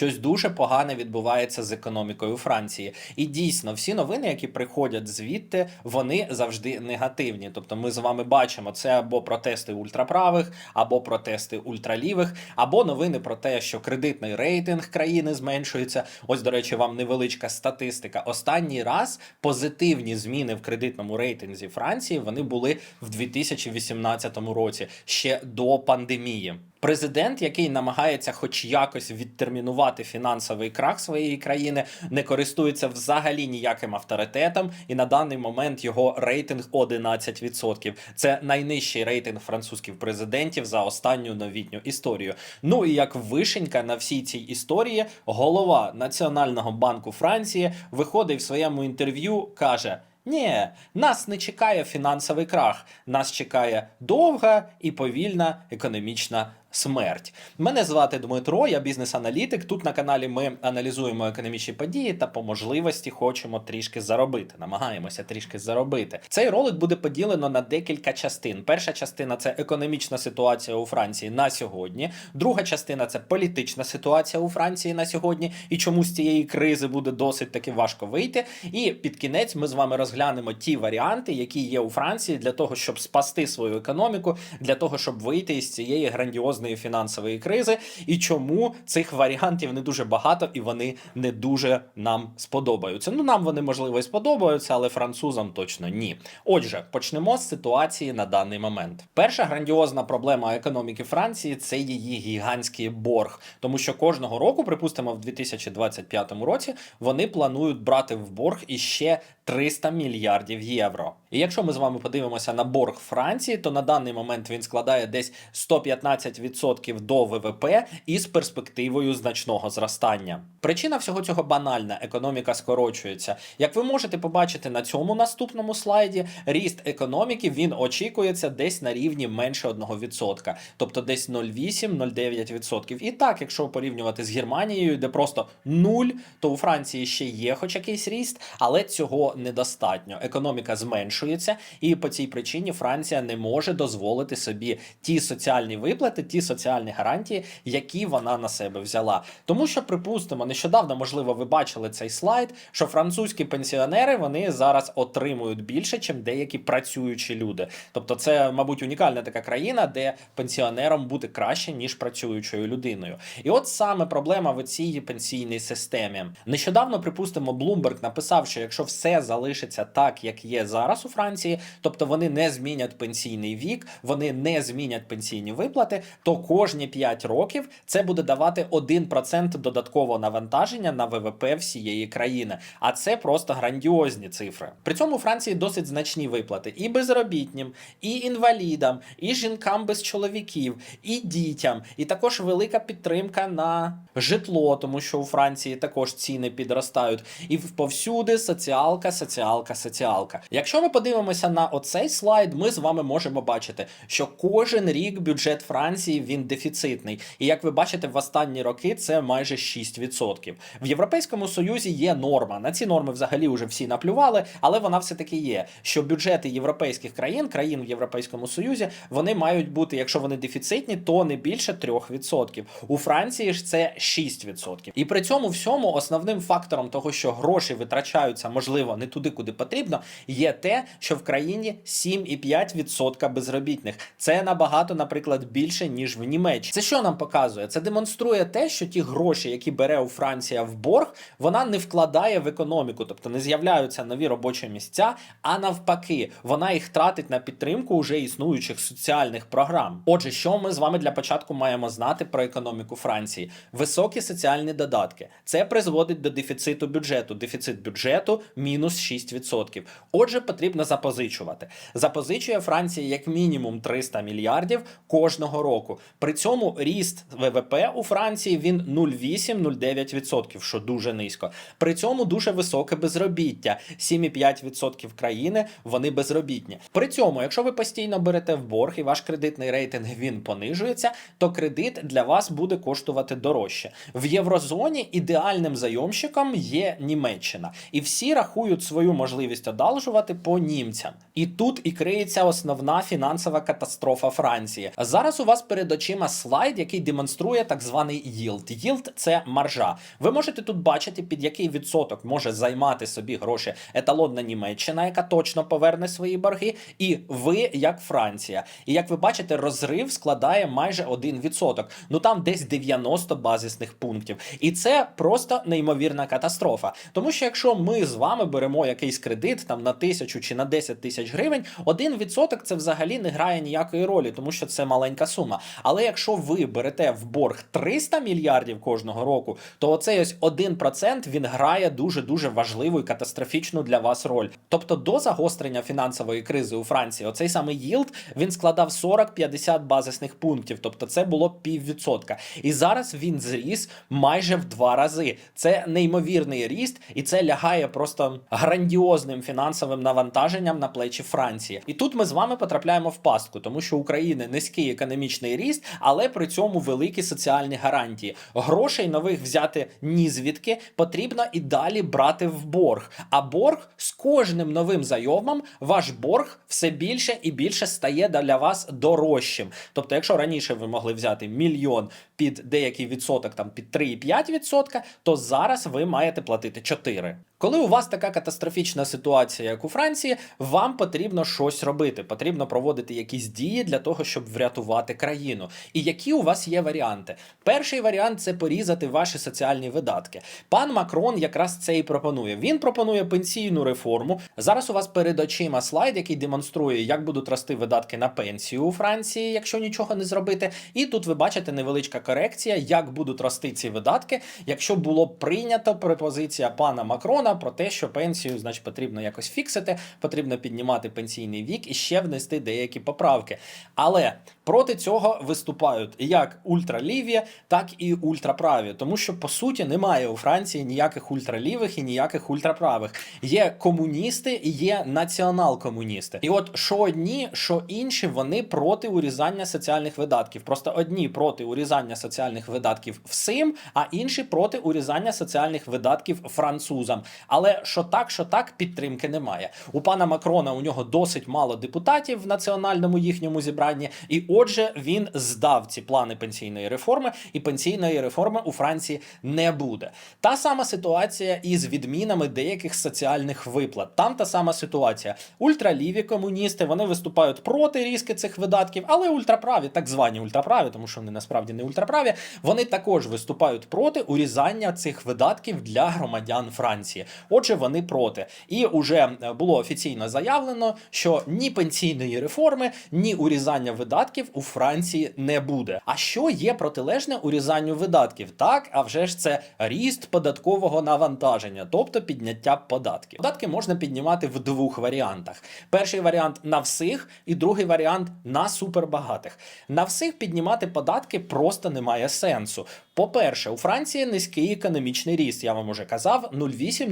щось дуже погане відбувається з економікою Франції. І дійсно, всі новини, які приходять звідти, вони завжди негативні. Тобто, ми з вами бачимо це або протести ультраправих, або протести ультралівих, або новини про те, що кредитний рейтинг країни зменшується. Ось, до речі, вам невеличка статистика. Останній раз позитивні зміни в кредитному рейтинзі Франції вони були в 2018 році, ще до пандемії. Президент, який намагається хоч якось відтермінувати фінансовий крах своєї країни, не користується взагалі ніяким авторитетом, і на даний момент його рейтинг 11%. Це найнижчий рейтинг французьких президентів за останню новітню історію. Ну і як вишенька на всій цій історії, голова Національного банку Франції виходить в своєму інтерв'ю, каже. Ні, нас не чекає фінансовий крах, нас чекає довга і повільна економічна смерть. Мене звати Дмитро, я бізнес-аналітик. Тут на каналі ми аналізуємо економічні події та по можливості хочемо трішки заробити. Намагаємося трішки заробити. Цей ролик буде поділено на декілька частин. Перша частина це економічна ситуація у Франції на сьогодні. Друга частина це політична ситуація у Франції на сьогодні, і чому з цієї кризи буде досить таки важко вийти. І під кінець ми з вами розглянемо ті варіанти, які є у Франції для того, щоб спасти свою економіку, для того, щоб вийти із цієї грандіозної фінансової кризи, і чому цих варіантів не дуже багато і вони не дуже нам сподобаються. Ну нам вони можливо і сподобаються, але французам точно ні. Отже, почнемо з ситуації на даний момент. Перша грандіозна проблема економіки Франції це її гігантський борг, тому що кожного року, припустимо, в 2025 році вони планують брати в борг іще 300 мільярдів євро. І якщо ми з вами подивимося на борг Франції, то на даний момент він складає десь 115% до ВВП із перспективою значного зростання. Причина всього цього банальна: економіка скорочується. Як ви можете побачити на цьому наступному слайді, ріст економіки він очікується десь на рівні менше 1%, тобто десь 0,8-0,9%. І так, якщо порівнювати з Германією, де просто 0, то у Франції ще є хоч якийсь ріст, але цього недостатньо. Економіка зменшується, і по цій причині Франція не може дозволити собі ті соціальні виплати, ті соціальні гарантії, які вона на себе взяла. Тому що, припустимо, нещодавно, можливо, ви бачили цей слайд, що французькі пенсіонери вони зараз отримують більше, ніж деякі працюючі люди. Тобто, це, мабуть, унікальна така країна, де пенсіонерам бути краще, ніж працюючою людиною. І от саме проблема в цій пенсійній системі. Нещодавно, припустимо, Bloomberg написав, що якщо все залишиться так, як є зараз у Франції, тобто вони не змінять пенсійний вік, вони не змінять пенсійні виплати, то кожні 5 років це буде давати 1% додаткового навантаження на ВВП всієї країни. А це просто грандіозні цифри. При цьому у Франції досить значні виплати і безробітнім, і інвалідам, і жінкам без чоловіків, і дітям, і також велика підтримка на житло, тому що у Франції також ціни підростають. І повсюди соціалка, соціалка, соціалка. Якщо ми подивимося на оцей слайд, ми з вами можемо бачити, що кожен рік бюджет Франції він дефіцитний. І як ви бачите, в останні роки це майже 6%. В Європейському Союзі є норма. На ці норми взагалі вже всі наплювали, але вона все-таки є. Що бюджети європейських країн, країн в Європейському Союзі, вони мають бути, якщо вони дефіцитні, то не більше 3%. У Франції ж це 6%. І при цьому всьому основним фактором того, що гроші витрачаються, можливо, не туди, куди потрібно, є те, що в країні 7,5% безробітних. Це набагато, наприклад, більше ніж в Німеччині. Це що нам показує? Це демонструє те, що ті гроші, які бере у Франція в борг, вона не вкладає в економіку, тобто не з'являються нові робочі місця, а навпаки, вона їх тратить на підтримку уже існуючих соціальних програм. Отже, що ми з вами для початку маємо знати про економіку Франції? Високі соціальні додатки. Це призводить до дефіциту бюджету. Дефіцит бюджету мінус 6%. Отже, потрібно запозичувати. Запозичує Франція як мінімум 300 мільярдів кожного року. При цьому ріст ВВП у Франції він 0,8-0,9%, що дуже низько. При цьому дуже високе безробіття. 7,5% країни вони безробітні. При цьому, якщо ви постійно берете в борг і ваш кредитний рейтинг він понижується, то кредит для вас буде коштувати дорожче. В єврозоні ідеальним зайомщиком є Німеччина, і всі рахують свою можливість одалжувати по німцям. І тут і криється основна фінансова катастрофа Франції. Зараз у вас перед очима слайд, який демонструє так званий yield. Yield – це маржа. Ви можете тут бачити, під який відсоток може займати собі гроші еталонна Німеччина, яка точно поверне свої борги, і ви як Франція. І як ви бачите, розрив складає майже 1%. Ну там десь 90 базисних пунктів. І це просто неймовірна катастрофа. Тому що якщо ми з вами беремо якийсь кредит там на тисячу чи на 10 тисяч гривень, 1% це взагалі не грає ніякої ролі, тому що це маленька сума. Але якщо ви берете в борг 300 мільярдів кожного року, то оцей ось 1% він грає дуже дуже важливу і катастрофічну для вас роль. Тобто до загострення фінансової кризи у Франції, оцей самий yield, він складав 40-50 базисних пунктів, тобто це було піввідсотка. І зараз він зріс майже в два рази. Це неймовірний ріст, і це лягає просто грандіозним фінансовим навантаженням на плечі Франції. І тут ми з вами потрапляємо в пастку, тому що України низький економічний ріст, але при цьому великі соціальні гарантії. Грошей нових взяти ні звідки потрібно і далі брати в борг. А борг з кожним новим зайомом ваш борг все більше і більше стає для вас дорожчим. Тобто, якщо раніше ви могли взяти мільйон під деякий відсоток, там під 3,5%, то зараз ви маєте платити 4. Коли у вас така катастрофічна ситуація, як у Франції, вам потрібно щось робити. Потрібно проводити якісь дії для того, щоб врятувати країну. І які у вас є варіанти? Перший варіант це порізати ваші соціальні видатки. Пан Макрон якраз це і пропонує. Він пропонує пенсійну реформу. Зараз у вас перед очима слайд, який демонструє, як будуть рости видатки на пенсію у Франції, якщо нічого не зробити. І тут ви бачите невеличка корекція, як будуть рости ці видатки, якщо було прийнято пропозиція пана Макрона про те, що пенсію, значить, потрібно якось фіксити, потрібно піднімати пенсійний вік і ще внести деякі поправки. Але проти цього виступають як ультраліві, так і ультраправі, тому що по суті немає у Франції ніяких ультралівих і ніяких ультраправих. Є комуністи і є націонал-комуністи. І от що одні, що інші, вони проти урізання соціальних видатків. Просто одні проти урізання соціальних видатків всім, а інші проти урізання соціальних видатків французам. Але що так, що так, підтримки немає. У пана Макрона у нього досить мало депутатів в національному їхньому зібранні, і отже, він здав ці плани пенсійної реформи, і пенсійної реформи у Франції не буде. Та сама ситуація із відмінами деяких соціальних виплат. Там та сама ситуація. Ультраліві комуністи вони виступають проти різки цих видатків, але ультраправі, так звані ультраправі, тому що вони насправді не ультраправі, вони також виступають проти урізання цих видатків для громадян Франції. Отже, вони проти. І вже було офіційно заявлено, що ні пенсійної реформи, ні урізання видатків у Франції не буде. А що є протилежне урізанню видатків? Так, а вже ж це ріст податкового навантаження, тобто підняття податків. Податки можна піднімати в двох варіантах: перший варіант на всіх, і другий варіант на супербагатих. На всіх піднімати податки просто немає сенсу. По-перше, у Франції низький економічний ріст, я вам уже казав,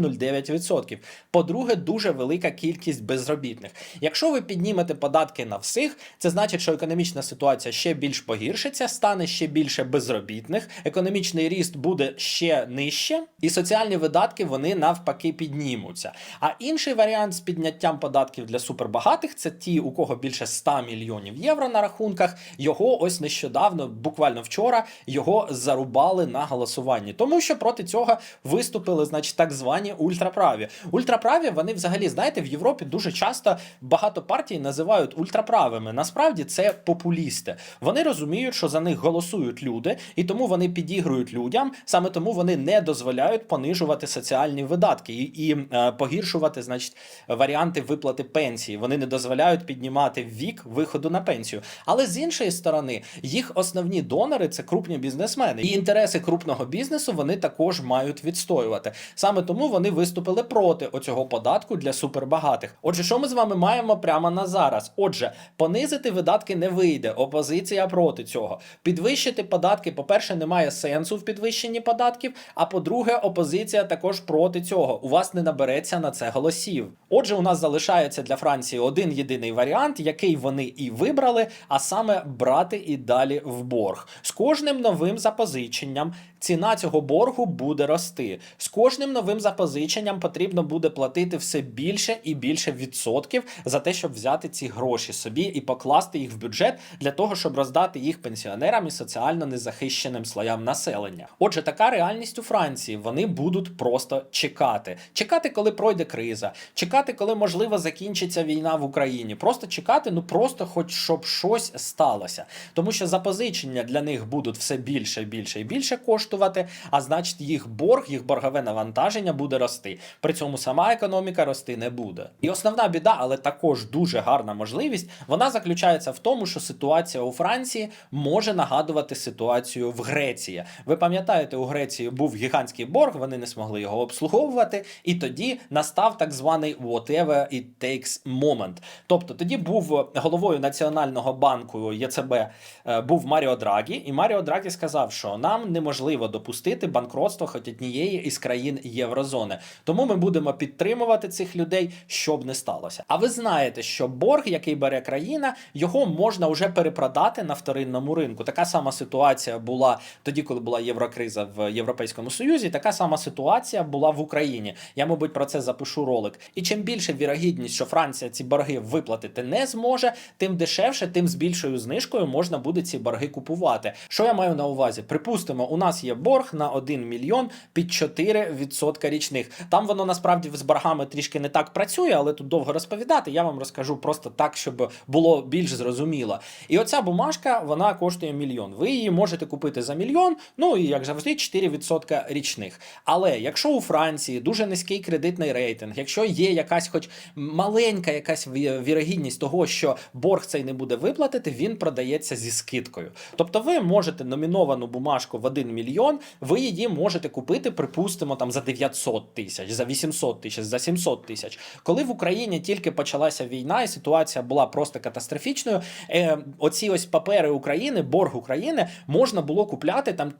0,8-0,9%. По-друге, дуже велика кількість безробітних. Якщо ви піднімете податки на всіх, це значить, що економічна ситуація ще більш погіршиться, стане ще більше безробітних, економічний ріст буде ще нижче, і соціальні видатки вони навпаки піднімуться. А інший варіант з підняттям податків для супербагатих це ті, у кого більше 100 мільйонів євро на рахунках. Його ось нещодавно, буквально вчора, його зарубали на голосуванні, тому що проти цього виступили, значить, так звані ультраправі. Ультраправі вони взагалі знаєте в Європі дуже часто багато партій називають ультраправими. Насправді це популісти. Вони розуміють, що за них голосують люди, і тому вони підігрують людям. Саме тому вони не дозволяють понижувати соціальні видатки і, і е, погіршувати, значить, варіанти виплати пенсії. Вони не дозволяють піднімати вік виходу на пенсію. Але з іншої сторони, їх основні донори це крупні бізнесмени. І інтереси крупного бізнесу вони також мають відстоювати. Саме тому вони виступили проти оцього податку для супербагатих. Отже, що ми з вами маємо прямо на зараз? Отже, понизити видатки не вийде, опозиція проти цього. Підвищити податки, по-перше, немає сенсу в підвищенні податків. А по-друге, опозиція також проти цього. У вас не набереться на це голосів. Отже, у нас залишається для Франції один єдиний варіант, який вони і вибрали, а саме брати і далі в борг. З кожним новим запозиченням ціна цього боргу буде рости. З кожним новим запозиченням потрібно буде платити все більше і більше відсотків за те, щоб взяти ці гроші собі і покласти їх в бюджет для того, щоб роздати їх пенсіонерам і соціально незахищеним слоям населення. Отже, така реальність у Франції. Вони будуть просто чекати. Чекати, коли пройде криза, чекати, коли можливо закінчиться війна в Україні. Просто чекати, ну просто хоч щоб щось сталося. Тому що запозичення для них будуть все більше, більше і більше коштувати, а значить, їх борг, їх боргове навантаження буде рости. При цьому сама економіка рости не буде. І основна біда, але також дуже гарна можливість, вона заключається в тому, що ситуація у Франції може нагадувати ситуацію в Греції. Ви пам'ятаєте, у Греції був гігантський борг, вони не змогли його обслуговувати, і тоді настав так званий whatever it takes moment. Тобто тоді був головою національного банку ЄЦБ е, був Маріо Драгі, і Маріо Драгі сказав, що нам неможливо допустити банкротство хоч однієї із країн Єврозони. Тому ми будемо підтримувати цих людей, щоб не сталося. А ви знаєте, що борг, який бере країна, його можна вже перепродати на вторинному ринку. Така сама ситуація була тоді, коли була єврокриза в Європейському Союзі. Така сама ситуація була в Україні. Я, мабуть, про це запишу ролик. І чим більше вірогідність, що Франція ці борги виплатити не зможе, тим дешевше, тим з більшою знижкою можна буде ці борги купувати. Що я маю на увазі? Припустимо, у нас є борг на 1 мільйон під 4% річних. Там воно насправді з боргами трішки не так працює, але тут довго розповідати. Я вам розкажу просто так, щоб було більш зрозуміло. І оця бумажка вона коштує мільйон. Ви її можете купити за мільйон, ну і як завжди, 4% річних. Але якщо у Франції дуже низький кредитний рейтинг, якщо є якась, хоч маленька якась вірогідність того, що борг цей не буде виплатити, він продається зі скидкою. Тобто ви можете номіновану бумажку в 1 мільйон, ви її можете купити, припустимо, там за 900 тисяч, за 800 тисяч, за 700 тисяч. Коли в Україні тільки почалася війна, і ситуація була просто катастрофічною, е, оці ось папери України, борг України можна було купляти там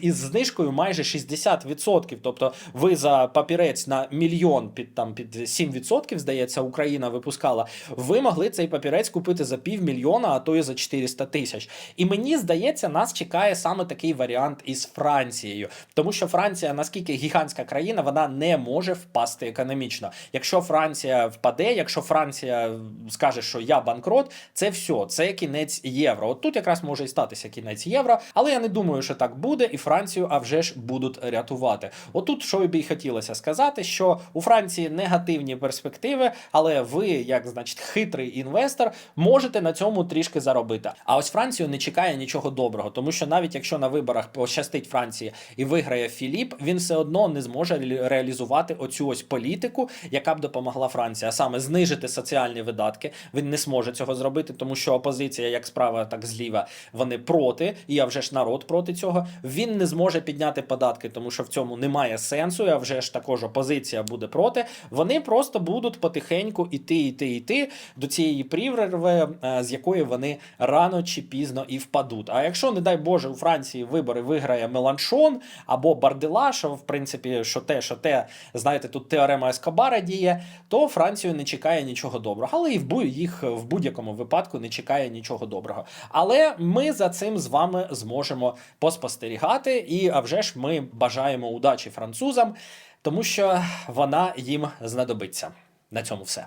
із знижкою майже 60%. Тобто ви за папірець на мільйон під там під 7%, здається, Україна випускала. Ви могли цей папірець купити за півмільйона, а то і за 400 тисяч. І мені здається, нас чекає саме такий варіант із Францією, тому що Франція, наскільки гігантська країна, вона не може впасти економічно. Якщо Франція впаде, якщо Франція скаже, що я банкрот, це все, це кінець євро. От тут якраз може і статися кінець євро, але я не думаю, що так буде, і Францію, а вже ж будуть рятувати. Отут, що би й хотілося сказати, що у Франції негативні перспективи, але ви, як значить, хитрий інвестор, можете на цьому трішки заробити. А ось Францію не чекає нічого доброго, тому що навіть якщо на виборах пощастить Франції і виграє Філіп, він все одно не зможе ре- реалізувати оцю ось політику, яка б допомогла Франції, а саме знижити соціальні видатки. Він не зможе цього зробити, тому що опозиція, як справа, так зліва, вони проти, і а вже ж народ проти цього. Він не зможе підняти податки, тому що в цьому немає сенсу. А вже ж також опозиція буде проти. Вони просто будуть потихеньку іти, іти, іти до цієї прірви, е, з якої вони рано чи пізно і впадуть. А якщо, не дай Боже, у Франції вибори виграє Меланшон або Бардела, що в принципі, що те, що те, знаєте, тут теорема Ескобара діє, то Францію не чекає нічого доброго. Але і в їх в будь-якому випадку не чекає нічого доброго. Але ми за цим з вами зможемо поспостерігати, і а вже ж ми бажаємо удачі французам, тому що вона їм знадобиться. На цьому все.